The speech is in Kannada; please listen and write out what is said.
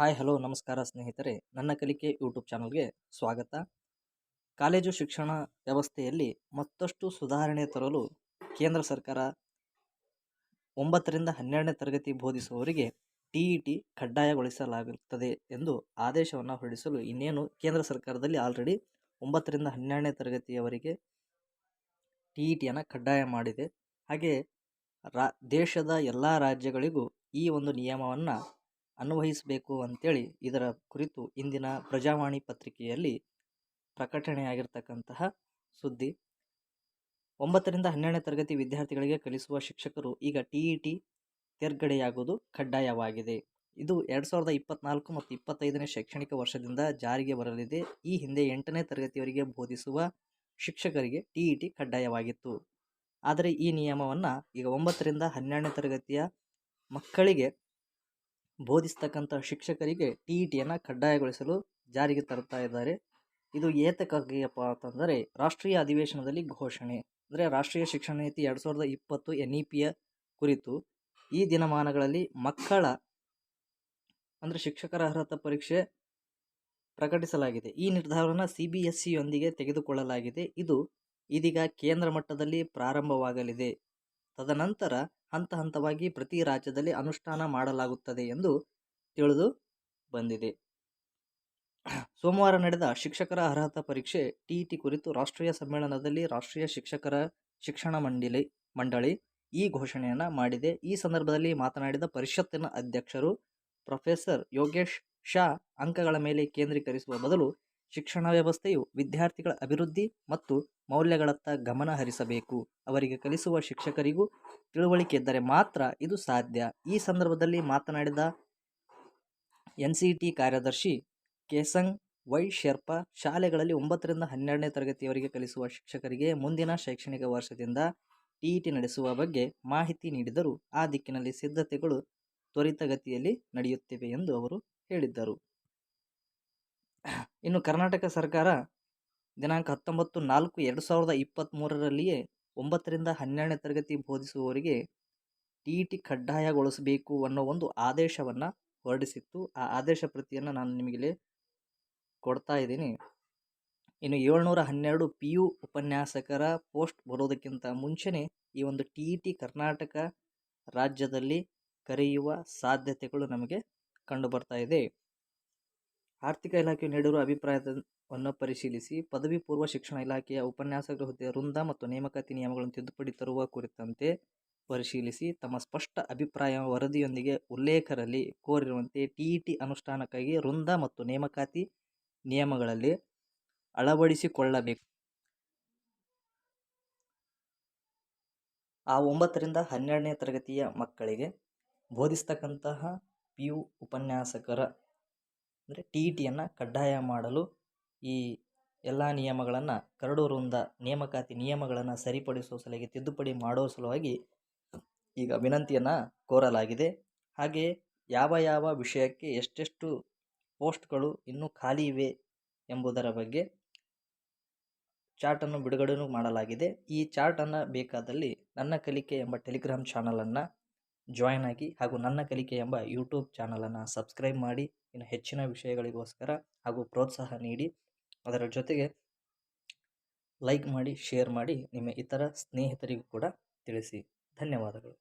ಹಾಯ್ ಹಲೋ, ನಮಸ್ಕಾರ ಸ್ನೇಹಿತರೆ. ನನ್ನ ಕಲಿಕೆ ಯೂಟ್ಯೂಬ್ ಚಾನಲ್ಗೆ ಸ್ವಾಗತ. ಕಾಲೇಜು ಶಿಕ್ಷಣ ವ್ಯವಸ್ಥೆಯಲ್ಲಿ ಮತ್ತಷ್ಟು ಸುಧಾರಣೆ ತರಲು ಕೇಂದ್ರ ಸರ್ಕಾರ ಒಂಬತ್ತರಿಂದ ಹನ್ನೆರಡನೇ ತರಗತಿ ಬೋಧಿಸುವವರಿಗೆ ಟಿ ಇ ಟಿ ಕಡ್ಡಾಯಗೊಳಿಸಲಾಗುತ್ತದೆ ಎಂದು ಆದೇಶವನ್ನು ಹೊರಡಿಸಲು ಇನ್ನೇನು ಕೇಂದ್ರ ಸರ್ಕಾರದಲ್ಲಿ ಆಲ್ರೆಡಿ ಒಂಬತ್ತರಿಂದ ಹನ್ನೆರಡನೇ ತರಗತಿಯವರಿಗೆ ಟಿ ಇ ಟಿಯನ್ನು ಕಡ್ಡಾಯ ಮಾಡಿದೆ. ಹಾಗೆ ರಾ, ದೇಶದ ಎಲ್ಲ ರಾಜ್ಯಗಳಿಗೂ ಈ ಒಂದು ನಿಯಮವನ್ನು ಅನ್ವಯಿಸಬೇಕು ಅಂತೇಳಿ ಇದರ ಕುರಿತು ಇಂದಿನ ಪ್ರಜಾವಾಣಿ ಪತ್ರಿಕೆಯಲ್ಲಿ ಪ್ರಕಟಣೆಯಾಗಿರ್ತಕ್ಕಂತಹ ಸುದ್ದಿ. ಒಂಬತ್ತರಿಂದ ಹನ್ನೆರಡನೇ ತರಗತಿ ವಿದ್ಯಾರ್ಥಿಗಳಿಗೆ ಕಲಿಸುವ ಶಿಕ್ಷಕರು ಈಗ ಟಿ ಇ ಟಿ ತೇರ್ಗಡೆಯಾಗುವುದು ಕಡ್ಡಾಯವಾಗಿದೆ. ಇದು ಎರಡು ಸಾವಿರದ ಇಪ್ಪತ್ನಾಲ್ಕು ಮತ್ತು ಇಪ್ಪತ್ತೈದನೇ ಶೈಕ್ಷಣಿಕ ವರ್ಷದಿಂದ ಜಾರಿಗೆ ಬರಲಿದೆ. ಈ ಹಿಂದೆ ಎಂಟನೇ ತರಗತಿಯವರಿಗೆ ಬೋಧಿಸುವ ಶಿಕ್ಷಕರಿಗೆ ಟಿ ಇ ಟಿ ಕಡ್ಡಾಯವಾಗಿತ್ತು. ಆದರೆ ಈ ನಿಯಮವನ್ನು ಈಗ ಒಂಬತ್ತರಿಂದ ಹನ್ನೆರಡನೇ ತರಗತಿಯ ಮಕ್ಕಳಿಗೆ ಬೋಧಿಸ್ತಕ್ಕಂಥ ಶಿಕ್ಷಕರಿಗೆ ಟಿ ಇ ಟಿಯನ್ನು ಕಡ್ಡಾಯಗೊಳಿಸಲು ಜಾರಿಗೆ ತರ್ತಾ ಇದ್ದಾರೆ. ಇದು ಏತಕ್ಕಾಗಿಯಪ್ಪ ಅಂತಂದರೆ ರಾಷ್ಟ್ರೀಯ ಅಧಿವೇಶನದಲ್ಲಿ ಘೋಷಣೆ. ಅಂದರೆ ರಾಷ್ಟ್ರೀಯ ಶಿಕ್ಷಣ ನೀತಿ ಎರಡು ಸಾವಿರದ ಇಪ್ಪತ್ತು ಎನ್ ಇ ಪಿಯ ಕುರಿತು ಈ ದಿನಮಾನಗಳಲ್ಲಿ ಮಕ್ಕಳ, ಅಂದರೆ ಶಿಕ್ಷಕರ ಅರ್ಹತಾ ಪರೀಕ್ಷೆ ಪ್ರಕಟಿಸಲಾಗಿದೆ. ಈ ನಿರ್ಧಾರವನ್ನು ಸಿ ಬಿ ಎಸ್ ಸಿಯೊಂದಿಗೆ ತೆಗೆದುಕೊಳ್ಳಲಾಗಿದೆ. ಇದು ಇದೀಗ ಕೇಂದ್ರ ಮಟ್ಟದಲ್ಲಿ ಪ್ರಾರಂಭವಾಗಲಿದೆ. ತದನಂತರ ಹಂತ ಹಂತವಾಗಿ ಪ್ರತಿ ರಾಜ್ಯದಲ್ಲಿ ಅನುಷ್ಠಾನ ಮಾಡಲಾಗುತ್ತದೆ ಎಂದು ತಿಳಿದು ಬಂದಿದೆ. ಸೋಮವಾರ ನಡೆದ ಶಿಕ್ಷಕರ ಅರ್ಹತಾ ಪರೀಕ್ಷೆ ಟಿಇಟಿ ಕುರಿತು ರಾಷ್ಟ್ರೀಯ ಸಮ್ಮೇಳನದಲ್ಲಿ ರಾಷ್ಟ್ರೀಯ ಶಿಕ್ಷಕರ ಶಿಕ್ಷಣ ಮಂಡಳಿ ಮಂಡಳಿ ಈ ಘೋಷಣೆಯನ್ನು ಮಾಡಿದೆ. ಈ ಸಂದರ್ಭದಲ್ಲಿ ಮಾತನಾಡಿದ ಪರಿಷತ್ತಿನ ಅಧ್ಯಕ್ಷರು ಪ್ರೊಫೆಸರ್ ಯೋಗೇಶ್ ಶಾ ಅಂಕಗಳ ಮೇಲೆ ಕೇಂದ್ರೀಕರಿಸುವ ಬದಲು ಶಿಕ್ಷಣ ವ್ಯವಸ್ಥೆಯು ವಿದ್ಯಾರ್ಥಿಗಳ ಅಭಿವೃದ್ಧಿ ಮತ್ತು ಮೌಲ್ಯಗಳತ್ತ ಗಮನ ಹರಿಸಬೇಕು. ಅವರಿಗೆ ಕಲಿಸುವ ಶಿಕ್ಷಕರಿಗೂ ತಿಳುವಳಿಕೆ ಇದ್ದರೆ ಮಾತ್ರ ಇದು ಸಾಧ್ಯ. ಈ ಸಂದರ್ಭದಲ್ಲಿ ಮಾತನಾಡಿದ ಎನ್ ಸಿ ಟಿ ಕಾರ್ಯದರ್ಶಿ ಕೇಸಂಗ್ ವೈ ಶೆರ್ಪಾ, ಶಾಲೆಗಳಲ್ಲಿ ಒಂಬತ್ತರಿಂದ ಹನ್ನೆರಡನೇ ತರಗತಿಯವರೆಗೆ ಕಲಿಸುವ ಶಿಕ್ಷಕರಿಗೆ ಮುಂದಿನ ಶೈಕ್ಷಣಿಕ ವರ್ಷದಿಂದ ಟಿ ಇ ಟಿ ನಡೆಸುವ ಬಗ್ಗೆ ಮಾಹಿತಿ ನೀಡಿದರು ಆ ದಿಕ್ಕಿನಲ್ಲಿ ಸಿದ್ಧತೆಗಳು ತ್ವರಿತಗತಿಯಲ್ಲಿ ನಡೆಯುತ್ತಿವೆ ಎಂದು ಅವರು ಹೇಳಿದ್ದರು. ಇನ್ನು ಕರ್ನಾಟಕ ಸರ್ಕಾರ ದಿನಾಂಕ ಹತ್ತೊಂಬತ್ತು ನಾಲ್ಕು ಎರಡು ಸಾವಿರದ ಇಪ್ಪತ್ತ್ಮೂರರಲ್ಲಿಯೇ ಒಂಬತ್ತರಿಂದ ಹನ್ನೆರಡನೇ ತರಗತಿ ಬೋಧಿಸುವವರಿಗೆ ಟಿ ಇ ಟಿ ಕಡ್ಡಾಯಗೊಳಿಸಬೇಕು ಅನ್ನೋ ಒಂದು ಆದೇಶವನ್ನು ಹೊರಡಿಸಿತ್ತು. ಆ ಆದೇಶ ಪ್ರತಿಯನ್ನು ನಾನು ನಿಮಗೆ ಕೊಡ್ತಾ ಇದ್ದೀನಿ. ಇನ್ನು ಏಳ್ನೂರ ಹನ್ನೆರಡು ಪಿ ಯು ಉಪನ್ಯಾಸಕರ ಪೋಸ್ಟ್ ಬರೋದಕ್ಕಿಂತ ಮುಂಚೆನೇ ಈ ಒಂದು ಟಿ ಇ ಟಿ ಕರ್ನಾಟಕ ರಾಜ್ಯದಲ್ಲಿ ಕರೆಯುವ ಸಾಧ್ಯತೆಗಳು ನಮಗೆ ಕಂಡು ಬರ್ತಾ ಇದೆ. ಆರ್ಥಿಕ ಇಲಾಖೆಯು ನೀಡಿರುವ ಅಭಿಪ್ರಾಯವನ್ನು ಪರಿಶೀಲಿಸಿ ಪದವಿ ಪೂರ್ವ ಶಿಕ್ಷಣ ಇಲಾಖೆಯ ಉಪನ್ಯಾಸಕರ ಹುದ್ದೆಯ ವೃಂದ ಮತ್ತು ನೇಮಕಾತಿ ನಿಯಮಗಳನ್ನು ತಿದ್ದುಪಡಿ ತರುವ ಕುರಿತಂತೆ ಪರಿಶೀಲಿಸಿ ತಮ್ಮ ಸ್ಪಷ್ಟ ಅಭಿಪ್ರಾಯ ವರದಿಯೊಂದಿಗೆ ಉಲ್ಲೇಖರಲ್ಲಿ ಕೋರಿರುವಂತೆ ಟಿ ಇ ಟಿ ಅನುಷ್ಠಾನಕ್ಕಾಗಿ ವೃಂದ ಮತ್ತು ನೇಮಕಾತಿ ನಿಯಮಗಳಲ್ಲಿ ಅಳವಡಿಸಿಕೊಳ್ಳಬೇಕು. ಆ ಒಂಬತ್ತರಿಂದ ಹನ್ನೆರಡನೇ ತರಗತಿಯ ಮಕ್ಕಳಿಗೆ ಬೋಧಿಸ್ತಕ್ಕಂತಹ ಪಿ ಯು ಉಪನ್ಯಾಸಕರ ಅಂದರೆ ಟಿ ಇ ಟಿಯನ್ನು ಕಡ್ಡಾಯ ಮಾಡಲು ಈ ಎಲ್ಲ ನಿಯಮಗಳನ್ನು ಕರಡು ವೃಂದ ನೇಮಕಾತಿ ನಿಯಮಗಳನ್ನು ಸರಿಪಡಿಸುವ ಸಲುವಾಗಿ, ತಿದ್ದುಪಡಿ ಮಾಡುವ ಸಲುವಾಗಿ ಈಗ ವಿನಂತಿಯನ್ನು ಕೋರಲಾಗಿದೆ. ಹಾಗೆಯೇ ಯಾವ ಯಾವ ವಿಷಯಕ್ಕೆ ಎಷ್ಟೆಷ್ಟು ಪೋಸ್ಟ್ಗಳು ಇನ್ನೂ ಖಾಲಿ ಇವೆ ಎಂಬುದರ ಬಗ್ಗೆ ಚಾರ್ಟನ್ನು ಬಿಡುಗಡೆನೂ ಮಾಡಲಾಗಿದೆ. ಈ ಚಾರ್ಟನ್ನು ಬೇಕಾದಲ್ಲಿ ನನ್ನ ಕಲಿಕೆ ಎಂಬ ಟೆಲಿಗ್ರಾಮ್ ಚಾನಲನ್ನು ಜಾಯ್ನ್ ಆಗಿ ಹಾಗೂ ನನ್ನ ಕಲಿಕೆ ಎಂಬ ಯೂಟ್ಯೂಬ್ ಚಾನಲನ್ನು ಸಬ್ಸ್ಕ್ರೈಬ್ ಮಾಡಿ, ಇನ್ನು ಹೆಚ್ಚಿನ ವಿಷಯಗಳಿಗೋಸ್ಕರ ಹಾಗೂ ಪ್ರೋತ್ಸಾಹ ನೀಡಿ, ಅದರ ಜೊತೆಗೆ ಲೈಕ್ ಮಾಡಿ, ಶೇರ್ ಮಾಡಿ, ನಿಮ್ಮ ಇತರ ಸ್ನೇಹಿತರಿಗೂ ಕೂಡ ತಿಳಿಸಿ. ಧನ್ಯವಾದಗಳು.